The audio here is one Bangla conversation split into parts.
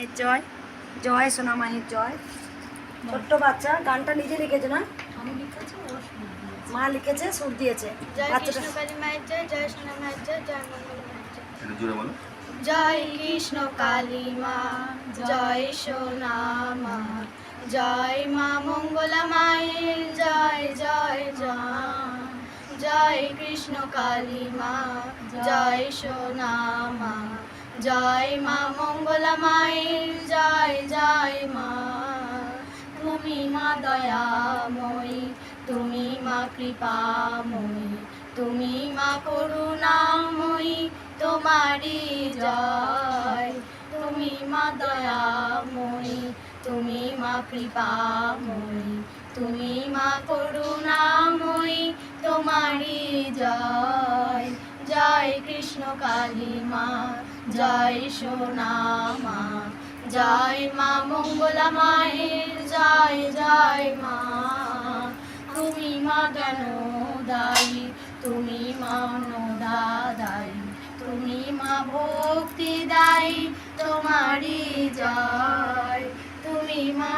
মায়ের জয়। জয় সোনা মায়ের জয়। ছোট্ট বাচ্চা গানটা নিজে লিখেছে না? মা লিখেছে সুর দিয়েছে। জয় বাচ্চাটা জয় কৃষ্ণ কালী মা জয় সোনা মা জয় মা মঙ্গলা মায়ের জয় জয় জয় জয় কৃষ্ণ কালী মা জয় সোনা মা। জয় মা মঙ্গলা মায়ের, জয় জয় মা। তুমি মা দয়াময়ী, তুমি মা কৃপাময়ী, তুমি মা করুণাময়ী তোমারি জয়। তুমি মা দয়াময়ী, তুমি মা কৃপাময়ী, তুমি মা করুণাময়ী তোমারি জয়। জয় কৃষ্ণ কালী মা জয় সোনা মা, জয় মা, মঙ্গলা মায়ের জয় জয় মা। তুমি মা জ্ঞান দায়ী তুমি মা দাদাই তুমি মা ভক্তি দায়ী তোমারি জয়। তুমি মা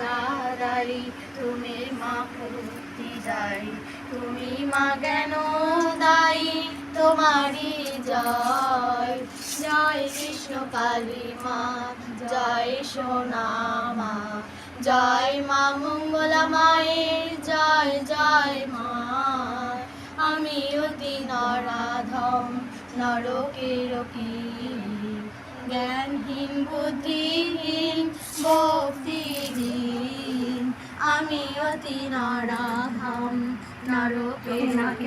দাদাই তুমি মা ভক্তি দায়ী তুমি মা জ্ঞান দায়ী তোমারি জয় জয় কৃষ্ণ কালী মা জয় সোনা মা, জয় মা মঙ্গলা মায়ের, জয় জয় মা। আমি অতি নরাধম, নরকের কি জ্ঞানহীন বুদ্ধিহীন ভক্তিহীন। আমি অতি নরাধম নরকের কি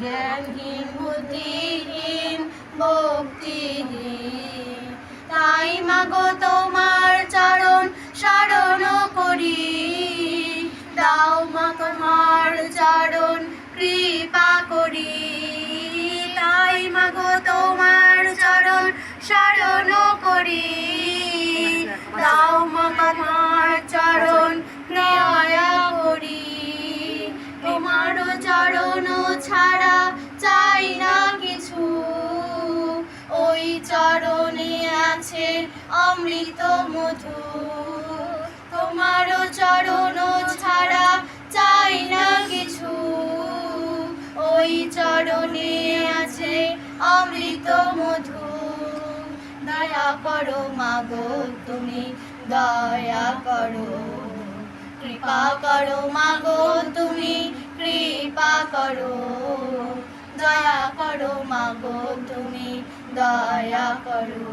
জ্ঞানহীন বুদ্ধিহীন ভক্তিহীন। তাই মাগো তোমার চরণ শরণ করি। দাও মা তোমার চরণ কৃপা করি। তাই মাগো তোমার চরণ শরণ করি। দাও মা চরণে আছে অমৃত মধু। তোমার চরণ ছাড়া চাই না কিছু। ওই চরণে আছে অমৃত মধু। দয়া করো মাগো তুমি দয়া করো। কৃপা করো মাগো তুমি কৃপা করো। করো মাগো তুমি দয়া করো।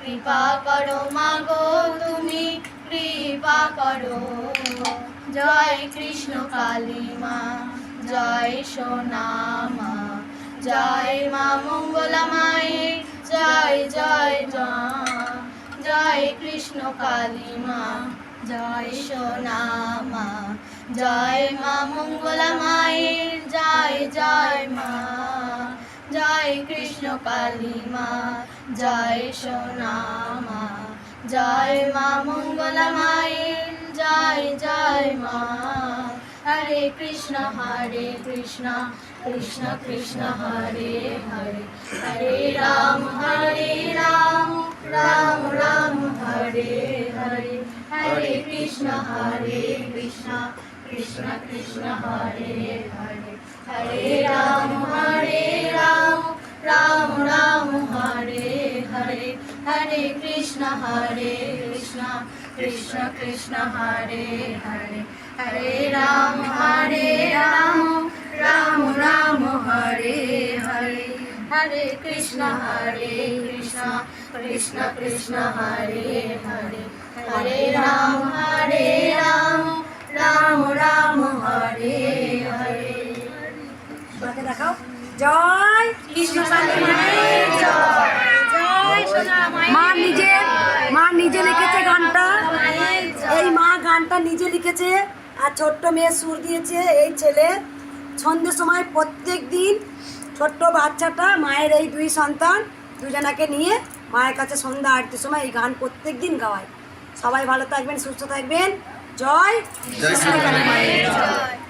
কৃপা করো মাগো তুমি কৃপা করো। জয় কৃষ্ণ কালী মা, জয় সোনা মা, জয় মা মঙ্গলা মায়ের জয় জয় জয় কৃষ্ণ কালী মা, জয় সোনা মা, জয় মা মঙ্গলা মায়ের জয় জয় কৃষ্ণ কালী মা জয় সোনা মা, জয় মা মঙ্গলা মায়ের জয় জয় মা। হরে কৃষ্ণ হরে কৃষ্ণ কৃষ্ণ কৃষ্ণ, হরে হরে। হরে রাম হরে রাম রাম রাম, হরে হরে। হরে কৃষ্ণ হরে কৃষ্ণ কৃষ্ণ কৃষ্ণ, হরে হরে। হরে রাম হরে রাম রাম রাম হরে হরে হরে কৃষ্ণ হরে কৃষ্ণ কৃষ্ণ কৃষ্ণ হরে হরে হরে রাম হরে রাম রাম রাম হরে হরে হরে কৃষ্ণ হরে কৃষ্ণ কৃষ্ণ কৃষ্ণ হরে হরে হরে রাম হরে রাম রাম রাম হরে হরে মাকে দেখাও জয় কৃষ্ণ কালী মায়ের জয় জয় সোনা মা নিজে মা নিজে লিখেছে গানটা। এই মা গানটা নিজে লিখেছে আর ছোট্ট মেয়ে সুর দিয়েছে এই ছেলে। সন্ধ্যের সময় প্রত্যেক দিন ছোট্ট বাচ্চাটা মায়ের এই দুই সন্তান দুজনাকে নিয়ে মায়ের কাছে সন্ধ্যা আরতির সময় এই গান প্রত্যেক দিন গাওয়ায়। সবাই ভালো থাকবেন সুস্থ থাকবেন। জয় জয় শ্রী মায়ের। জয়। জয়।